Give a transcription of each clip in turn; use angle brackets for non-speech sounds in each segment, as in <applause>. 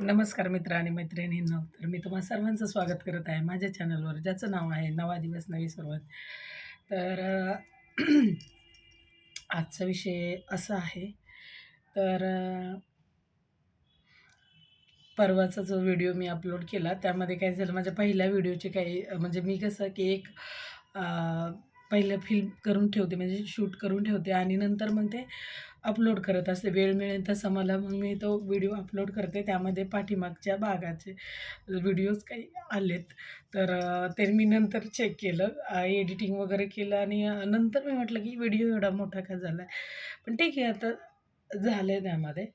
नमस्कार मित्र आणि मैत्रिणींनो. तर मी तुम्हा सर्वांचं स्वागत करत आहे माझ्या चॅनलवर ज्याचं नाव आहे नवा दिवस नवी सुरुवात. तर आजचा विषय असा आहे. तर परवाचा जो व्हिडिओ मी अपलोड केला त्यामध्ये काय झालं माझ्या पहिल्या व्हिडिओचे काही म्हणजे मी कसं की एक पहिलं फिल्म करून ठेवते म्हणजे शूट करून ठेवते आणि नंतर मग ते अपलोड करत असते. वेळ मिळेल तसं मला मग मी तो व्हिडिओ अपलोड करते. त्यामध्ये पाठीमागच्या भागाचे व्हिडिओज काही आलेत. तर ते मी नंतर चेक केलं एडिटिंग वगैरे केलं आणि नंतर मी म्हटलं की व्हिडिओ एवढा मोठा का झाला आहे पण ठीक आहे आता झालं आहे त्यामध्ये.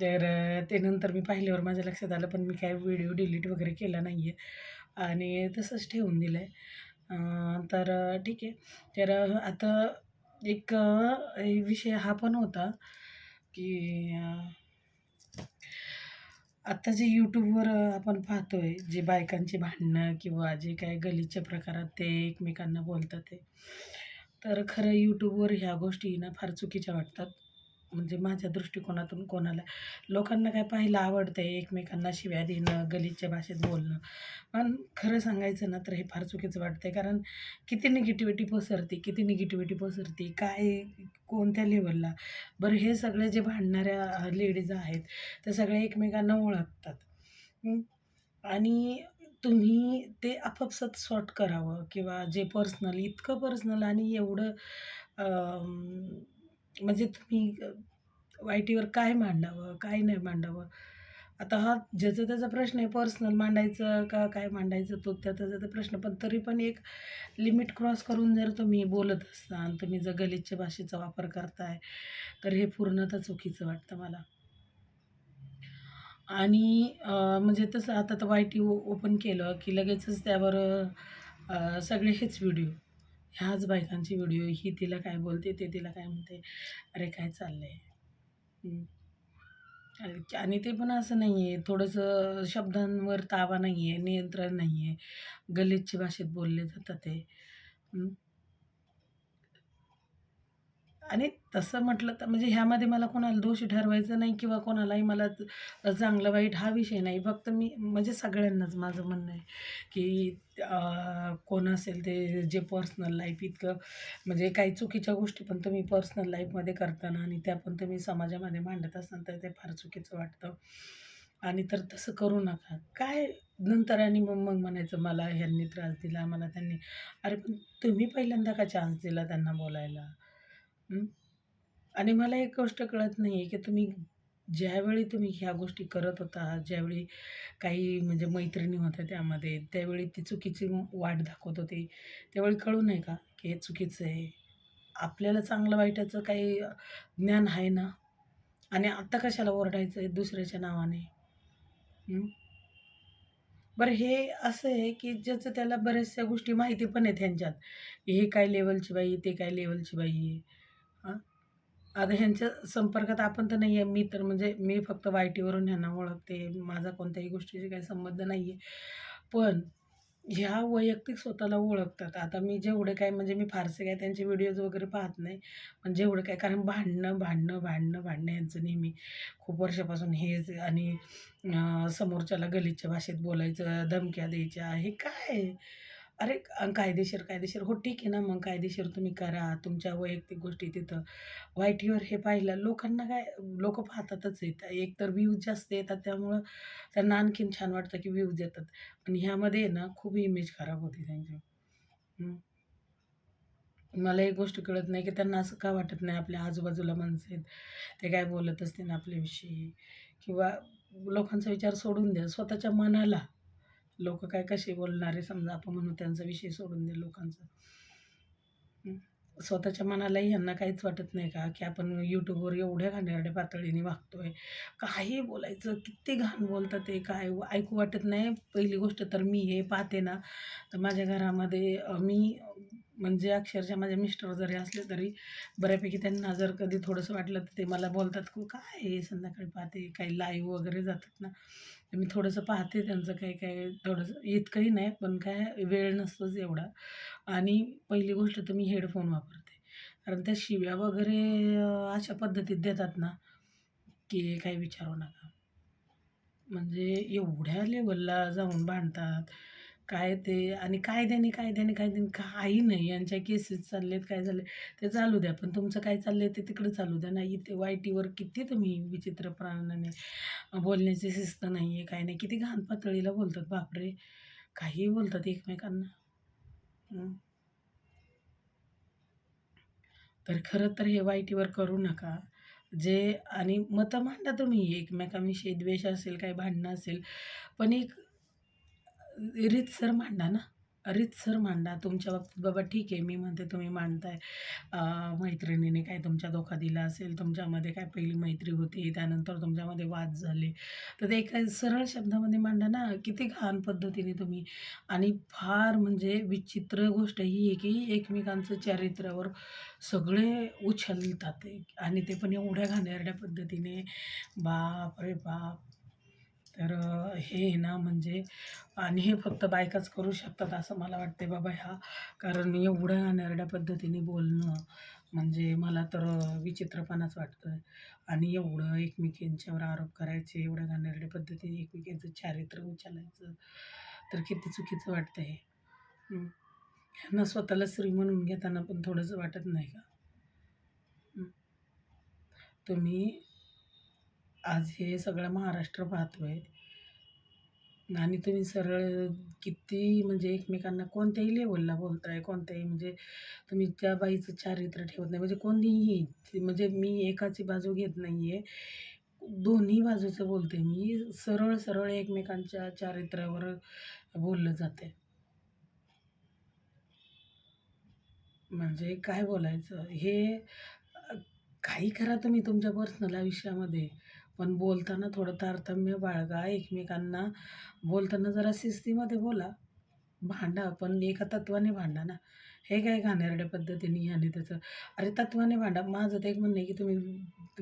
तर ते नंतर मी पाहिल्यावर माझ्या लक्षात आलं पण मी काय व्हिडिओ डिलीट वगैरे केला नाही आहे आणि तसंच ठेवून दिलं आहे तर ठीक आहे. तर आता एक विषय हा पण होता की आत्ता जे यूट्यूबवर आपण आपण पाहतोय जे बायकांची भांडणं किंवा जे काय गलीच्या प्रकारात ते एकमेकांना बोलतात ते तर खरं यूट्यूबवर ह्या गोष्टी ना फार चुकीच्या वाटतात. म्हणजे माझ्या दृष्टिकोनातून कोणाला लोकांना काय पाहायला आवडतं आहे एकमेकांना शिव्या देणं गलिच्छ भाषेत बोलणं. पण खरं सांगायचं ना तर हे फार चुकीचं वाटतं आहे कारण किती निगेटिव्हिटी पसरते किती निगेटिव्हिटी पसरते काय कोणत्या लेवलला बरं हे सगळे जे भांडणाऱ्या लेडीज आहेत त्या सगळ्या एकमेकांना ओळखतात. आणि तुम्ही ते आपापसात सॉर्ट करावं किंवा जे पर्सनल इतकं पर्सनल आणि एवढं म्हणजे तुम्ही वाईटीवर काय मांडावं काय नाही मांडावं? आता हा ज्याचा त्याचा प्रश्न आहे पर्सनल मांडायचं का काय मांडायचं तो त्या त्याचा तर प्रश्न पण तरी पण एक लिमिट क्रॉस करून जर तुम्ही बोलत असाल तुम्ही जर गलिच्छ भाषेचा वापर करताय तर हे पूर्णतः चुकीचं वाटतं मला. आणि म्हणजे तसं आता तर वाय टी ओ ओपन केलं की लगेचच त्यावर सगळे हेच व्हिडिओ. ह्याच बायकांची व्हिडिओ ही तिला काय बोलते ते तिला काय म्हणते अरे काय चाललंय? आहे आणि ते पण असं नाही आहे थोडंसं शब्दांवर ताबा नाही आहे नियंत्रण नाही आहे गलिच्छ भाषेत बोलले जातात ते. आणि तसं म्हटलं तर म्हणजे ह्यामध्ये मला कोणाला दोषी ठरवायचं नाही किंवा कोणालाही मला चांगलं वाईट हा विषय नाही. फक्त मी म्हणजे सगळ्यांनाच माझं म्हणणं आहे की कोण असेल ते जे पर्सनल लाईफ इतकं म्हणजे काही चुकीच्या गोष्टी पण तुम्ही पर्सनल लाईफमध्ये करताना आणि त्या पण तुम्ही समाजामध्ये मांडत असाल तर ते फार चुकीचं वाटतं. आणि तर तसं करू नका. काय नंतर आणि मग मग म्हणायचं मला ह्यांनी त्रास दिला मला त्यांनी अरे पण तुम्ही पहिल्यांदा का चान्स दिला त्यांना बोलायला? आणि मला एक गोष्ट कळत नाही आहे की तुम्ही ज्यावेळी तुम्ही ह्या गोष्टी करत होता ज्यावेळी काही म्हणजे मैत्रिणी होत्या त्यामध्ये त्यावेळी ती चुकीची वाट दाखवत होती. त्यावेळी कळू नाही का की हे चुकीचं आहे? आपल्याला चांगलं वाईटाचं काही ज्ञान आहे ना? आणि आत्ता कशाला ओरडायचं आहे दुसऱ्याच्या नावाने? बरं हे असं आहे की ज्याचं त्याला बऱ्याचशा गोष्टी माहिती पण आहेत ह्यांच्यात. हे काय लेवलची बाई आहे, ते काय लेवलची बाई आहे? आता ह्यांच्या संपर्कात आपण तर नाही आहे मी तर म्हणजे मी फक्त वाय टीवरून ह्यांना ओळखते. माझा कोणत्याही गोष्टीशी काही संबंध नाही आहे पण ह्या वैयक्तिक स्वतःला ओळखतात. आता मी जेवढे काय म्हणजे मी फारसे काय त्यांचे व्हिडिओज वगैरे पाहत नाही. पण जेवढं काय कारण भांडणं भांडणं भांडणं भांडणं यांचं नेहमी खूप वर्षापासून हेच आणि समोरच्याला गलीच्या भाषेत बोलायचं धमक्या द्यायच्या हे काय? आहे? अरे कायदेशीर कायदेशीर हो ठीक आहे ना मग कायदेशीर तुम्ही करा तुमच्या वैयक्तिक गोष्टी तिथं वाय-टीवर हे पाहिलं लोकांना काय लोकं पाहतातच येत एक तर व्ह्यूज जास्त येतात त्यामुळं त्यांना आणखीन छान वाटतं की व्ह्यूज येतात. पण ह्यामध्ये आहे ना खूप इमेज खराब होती त्यांची. मला एक गोष्ट कळत नाही की त्यांना असं का वाटत नाही आपल्या आजूबाजूला माणसं आहेत. ते काय बोलत असतील आपल्याविषयी किंवा लोकांचा विचार सोडून द्या. स्वतःच्या मनाला लोकं काय कसे बोलणारे समजा आपण म्हणू त्यांचा विषय सोडून दे लोकांचा. स्वतःच्या मनालाही ह्यांना काहीच वाटत नाही का, की आपण यूट्यूबवर एवढ्या घाणेरड्या पातळीने वागतोय. काही बोलायचं, किती घाण बोलतात ते काय ऐकू वाटत नाही. पहिली गोष्ट तर मी हे पाहते ना, तर माझ्या घरामध्ये मी म्हणजे अक्षरशः माझे मिस्टर जरी असले तरी बऱ्यापैकी त्यांना जर कधी थोडंसं वाटलं तर ते मला बोलतात, की काय हे संध्याकाळी पाहते?" काही लाईव्ह वगैरे जातात ना, तर मी थोडंसं पाहते त्यांचं काही-काही थोडंसं इतकंही नाही, पण काय वेळ नसतोच एवढा. आणि पहिली गोष्ट तर मी हेडफोन वापरते. कारण त्या शिव्या वगैरे अशा पद्धतीत देतात ना, की काही विचारू नका. म्हणजे एवढ्या लेवलला जाऊन भांडतात. काय ते आणि कायद्याने, कायद्याने, कायद्याने काही नाही. यांच्या केसेस चाललेत, काय झाले ते चालू द्या. पण तुमचं काय चाललंय ते तिकडे चालू द्या नाही इथे वाय-टीवर किती तुम्ही विचित्र प्राणाने बोलण्याची शिस्त नाही आहे काही नाही. किती घाण पातळीला बोलतात बापरे! काहीही बोलतात एकमेकांना. तर खरं तर हे वाय-टीवर करू नका. जे आणि मतं मांडा तुम्ही एकमेकांविषयी द्वेष असेल, काही भांडणं असेल, पण एक रीतसर मांडा ना. रीतसर मांडा. तुमच्या बाबतीत बाबा ठीक आहे, मी म्हणते तुम्ही मांडताय. मैत्रिणीने काय तुमच्या धोका दिला असेल, तुमच्यामध्ये काय पहिली मैत्री होती, त्यानंतर तुमच्यामध्ये वाद झाले. तर ते एका सरळ शब्दामध्ये मांडा ना. किती घाण पद्धतीने तुम्ही आणि फार म्हणजे विचित्र गोष्ट ही आहे, की एकमेकांचं चारित्र्यावर सगळे उछलतात आणि ते पण एवढ्या घाणेरड्या पद्धतीने. बाप रे बाप! तर हे आहे ना म्हणजे आणि हे फक्त बायकाच करू शकतात असं मला वाटते बाबा ह्या. कारण एवढ्या घाणेरड्या पद्धतीने बोलणं म्हणजे मला तर विचित्रपणाच विचित्रपणाच आहे आणि एवढं एकमेकींच्यावर आरोप करायचे, एवढ्या घाणेरड्या पद्धतीने एकमेकींचं चारित्र्य उचलायचं, तर किती चुकीचं वाटतं हे. ह्यांना स्वतःला स्त्री म्हणून घेताना पण थोडंसं वाटत नाही का? तुम्ही आज हे सगळं महाराष्ट्र पाहतो आहे आणि तुम्ही सरळ किती म्हणजे एकमेकांना कोणत्याही लेवलला बोलताय, कोणत्याही म्हणजे तुम्ही त्या बाईचं चारित्र्य ठेवत नाही. म्हणजे कोणीही म्हणजे मी एकाची बाजू घेत नाही आहे दोन्ही बाजूचं बोलते मी. सरळ-सरळ एकमेकांच्या चारित्र्यावर बोललं जातंय. म्हणजे काय बोलायचं? हे काही करा तुम्ही तुमच्या पर्सनल आयुष्यामध्ये, पण बोलताना थोडं तारतम्य बाळगा. एकमेकांना बोलताना जरा शिस्तीमध्ये बोला. भांडा, पण एका तत्वाने भांडा ना. हे काय घाणेरड्या पद्धतीने ह्याने त्याचं अरे तत्वाने भांडा. माझं तर एक म्हणणं आहे, की तुम्ही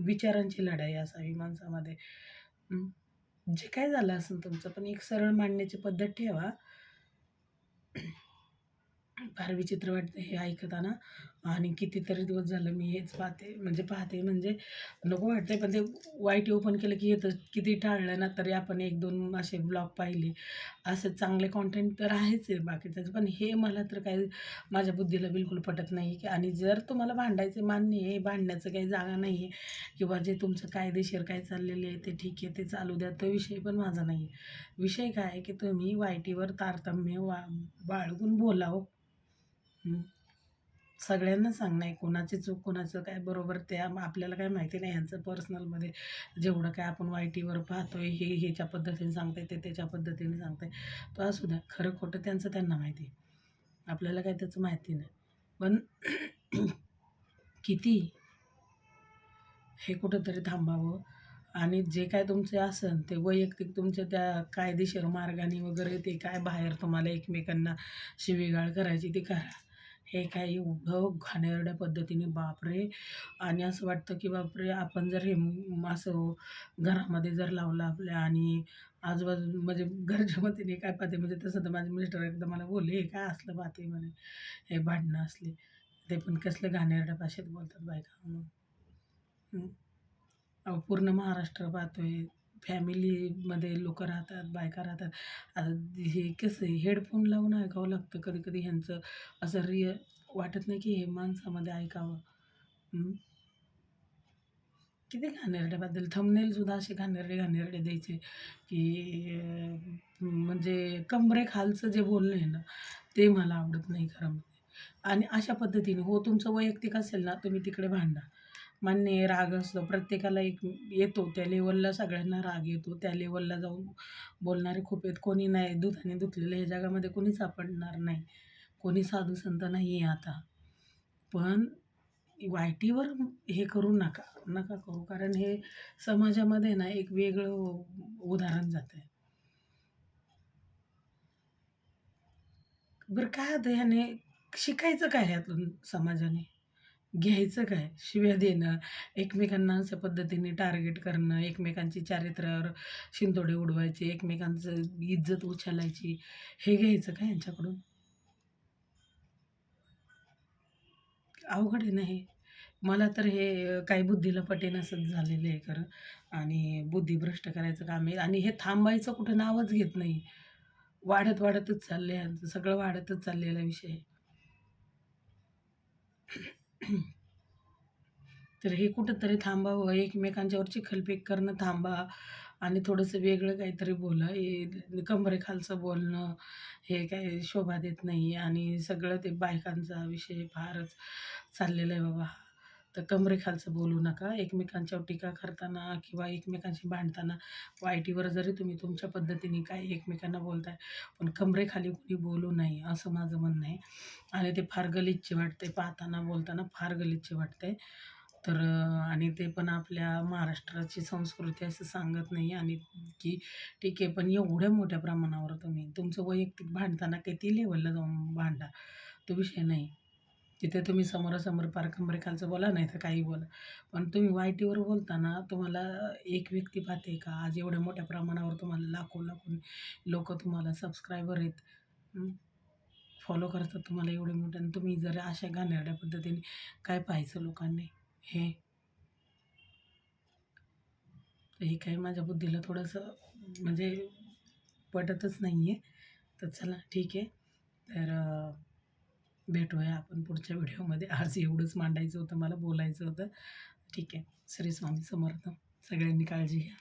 विचारांची लढाई असावी माणसामध्ये. जे काय झालं असेल तुमचं, पण एक सरळ मांडण्याची पद्धत ठेवा. फार विचित्र वाटतं हे ऐकताना आणि कितीतरी दिवस झालं मी हेच पाहते. म्हणजे पाहते म्हणजे नको वाटते पण ते वाईट ओपन केलं की येतं. किती टाळलं ना तरी आपण 1-2 असे ब्लॉग पाहिले. असे चांगले कॉन्टेंट तर आहेच आहे बाकीचं, पण हे मला तर काही माझ्या बुद्धीला बिलकुल पटत नाही की आणि जर तुम्हाला भांडायचं मान्य आहे, भांडण्याचं काही जागा नाही आहे किंवा जे तुमचं कायदेशीर काय चाललेले आहे ते ठीक आहे, ते चालू द्या. तो विषय पण माझा नाही आहे. विषय काय आहे, की तुम्ही वाईटीवर तारतम्य वा बाळगून बोलावं हो. सगळ्यांना सांगणं आहे, कोणाची चूक, कोणाचं काय बरोबर ते आपल्याला काय माहिती नाही ह्यांचं पर्सनलमध्ये जेवढं काय आपण वाय-टीवर पाहतोय, हे ह्याच्या पद्धतीने सांगताय, ते त्याच्या पद्धतीने सांगताय. तो असू द्या. खरं खोटं त्यांचं त्यांना माहिती. आपल्याला काय त्याचं माहिती नाही. पण <clears throat> किती हे कुठंतरी थांबावं आणि जे काय तुमचे असेल ते वैयक्तिक तुमच्या त्या कायदेशीर मार्गाने वगैरे ते काय बाहेर तुम्हाला एकमेकांना शिवीगाळ करायची ती करा. हे काय एवढं घाणेरड्या पद्धतीने बापरे! आणि असं वाटतं की बापरे! आपण जर हे असं घरामध्ये जर लावलं आपल्या आणि आजूबाजू म्हणजे घरच्या मतीने काय पाहते म्हणजे तसं तर माझे मिस्टर एकदा मला बोलले, "हे काय असलं पाहते?" म्हणे, "हे भांडणं असली." ते पण कसलं घाणेरड्या भाषेत बोलतात बायका म्हणून. अहो, पूर्ण महाराष्ट्र पाहतोय. फॅमिलीमध्ये लोकं राहतात, बायका राहतात. आता हे कसं आहे हेडफोन लावून ऐकावं लागतं कधी-कधी ह्यांचं असं रिय वाटत नाही की हे माणसामध्ये ऐकावं. किती घाणेरड्याबद्दल थंबनेलसुद्धा असे घाणेरडे-घाणेरडे द्यायचे की म्हणजे कंबरेखालचं जे बोलणं आहे ना, ते मला आवडत नाही खरं म्हणजे. आणि अशा पद्धतीने हो, तुमचं वैयक्तिक असेल ना, तुम्ही तिकडे भांडा. मान्य आहे राग असतो प्रत्येकाला एक येतो त्या लेवलला सगळ्यांना राग येतो. त्या लेवलला जाऊन बोलणारे खूप आहेत. कोणी नाही दुधाने धुतलेलं या जगामध्ये कोणी सापडणार नाही. कोणी साधू संत नाही आहे आता. पण वाईटीवर हे करू नका. नका करू. कारण हे समाजामध्ये ना एक वेगळं उदाहरण जातंय. बरं काय होतं ह्याने शिकायचं काय ह्यातून समाजाने? घ्यायचं काय? शिव्या देणं, एकमेकांना अशा पद्धतीने टार्गेट करणं, एकमेकांची चारित्र्यावर शिंतोडे उडवायचे, एकमेकांचं इज्जत उछालायची, हे घ्यायचं काय यांच्याकडून अवघड आहे ना हे. मला तर हे काही बुद्धीला पटेनासच झालेलं आहे खरं आणि बुद्धिभ्रष्ट करायचं काम आहे आणि हे थांबायचं कुठं नावच घेत नाही वाढत वाढतच चालले आहे सगळं वाढतच चाललेला विषय आहे. <clears throat> तर हे कुठंतरी थांबावं एकमेकांच्यावर चिखलफेक करणं थांबा आणि थोडंसं वेगळं काहीतरी बोला. हे कंबरेखालचं बोलणं हे काही शोभा देत नाही आणि सगळं ते बायकांचा विषय फारच चाललेला आहे बाबा. तर कमरेखालचं बोलू नका. एकमेकांच्यावर टीका करताना किंवा एकमेकांशी भांडताना वाईटीवर जरी तुम्ही तुमच्या पद्धतीने काय एकमेकांना बोलताय पण कमरेखाली कुणी बोलू नये असं माझं म्हणणं आहे. आणि ते फार गलिच्छ वाटते पाहताना बोलताना फार गलिच्छ वाटते तर आणि ते पण आपल्या महाराष्ट्राची संस्कृती असं सांगत नाही. आणि की ठीक आहे पण एवढ्या मोठ्या प्रमाणावर तुम्ही तुमचं वैयक्तिक भांडताना किती लेवलला जाऊन भांडा तो विषय नाही. तिथे तुम्ही समोरासमोर पार बोला नाही तर काही बोला. पण तुम्ही वाईटीवर बोलताना तुम्हाला एक व्यक्ती पाहते का आज एवढ्या मोठ्या प्रमाणावर तुम्हाला लाखो लाखो लोक तुम्हाला सबस्क्रायबर आहेत फॉलो करतात तुम्हाला एवढे मोठे आणि तुम्ही जर अशा घाणेरड्या पद्धतीने काय पाहायचं लोकांनी? हे? तर हे काही माझ्या बुद्धीला थोडंसं म्हणजे पटतच नाही आहे तर चला ठीक आहे. तर भेटूया आपण पुढच्या व्हिडिओमध्ये. आज एवढंच मांडायचं होतं मला बोलायचं होतं. ठीक आहे. श्री स्वामी समर्थ. सगळ्यांनी काळजी घ्या.